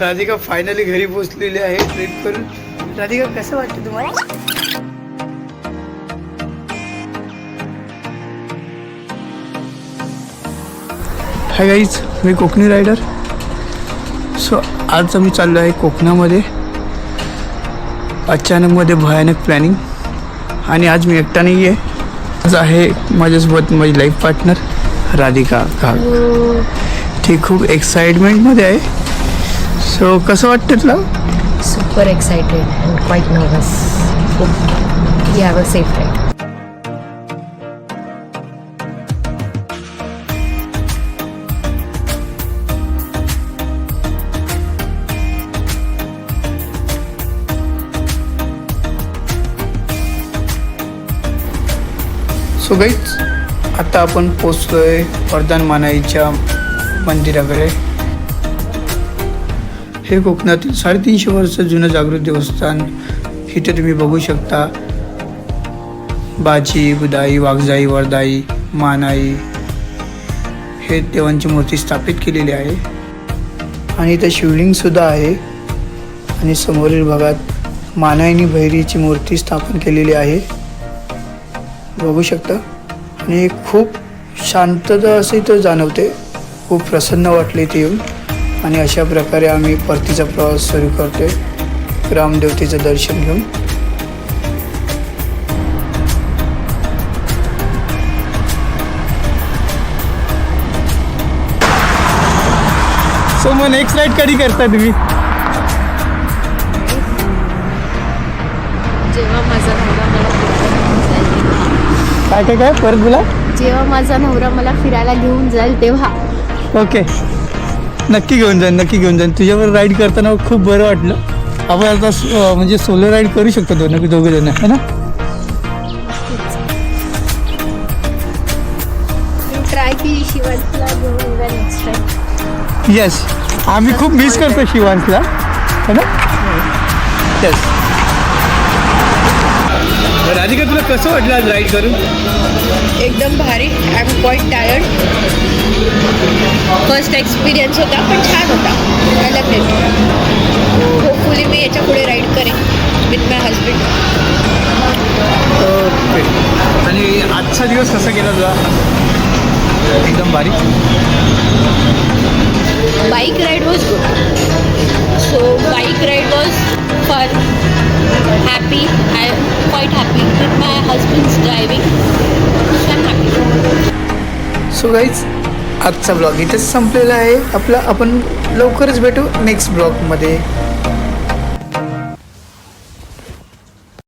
Radhika finally घरी पोहोचलेली आहे. ट्रिप करून. राधिका कसं वाटतं तुम्हाला? हाय गाईज मी कोकणी रायडर सो आज आम्ही चाललो आहे कोकणामध्ये. अचानकमध्ये भयानक प्लॅनिंग आणि आज मी एकटा नाही आहे आज आहे माझ्यासोबत माझी लाईफ पार्टनर राधिका घाग. ती खूप एक्साइटमेंटमध्ये आहे. सो कसं वाटतं तुला? Super excited and quite nervous खूप सेफ राईट सो गाईच आता आपण पोचतोय वरदान मानाईच्या मंदिराकडे. हे कोकणातील साडेतीनशे वर्ष जुनं जागृत देवस्थान इथे तुम्ही बघू शकता. बाची बुदाई वाघजाई वरदाई मानाई हे देवांची मूर्ती स्थापित केलेली आहे. आणि इथं शिवलिंगसुद्धा आहे. आणि समोरील भागात मानाईनी भैरीची मूर्ती स्थापन केलेली आहे. बघू शकता. आणि खूप शांतता असे इथं जाणवते. खूप प्रसन्न वाटले इथे येऊन. आणि अशा प्रकारे आम्ही परतीचा प्रवास सुरू करतोय. ग्रामदेवतेचं दर्शन घेऊन. सो मग नेक्स्ट राईड कधी करता तुम्ही? जेव्हा माझा नवरा मला फिरायला घेऊन जाईल तेव्हा. काय काय काय? परत बोला. जेव्हा माझा नवरा मला फिरायला घेऊन जाईल तेव्हा. ओके नक्की घेऊन जाईन नक्की घेऊन जाईन. तुझ्यावर राईड करताना खूप बरं वाटलं. आपण आता स- म्हणजे सोलो राईड करू शकतो दोन दोघे जण है ना? ट्राय की शिवाजीला घेऊन जा नेक्स्ट टाइम येस आम्ही खूप मिस करतो शिवांशला है ना? येस कसं वाटलं आज राईड करून? एकदम भारी. I am quite tired first experience होता पण छान होता. आय लव इट होपफुली मी याच्यापुढे राईड करेन विथ माय हजबंड ओके आणि आजचा दिवस कसा गेला तुला एकदम भारी. Happy I am quite happy with my husband's driving so I am happy आजचा ब्लॉग इथेच संपलेला आहे. आपला आपण लवकरच भेटू नेक्स्ट ब्लॉगमध्ये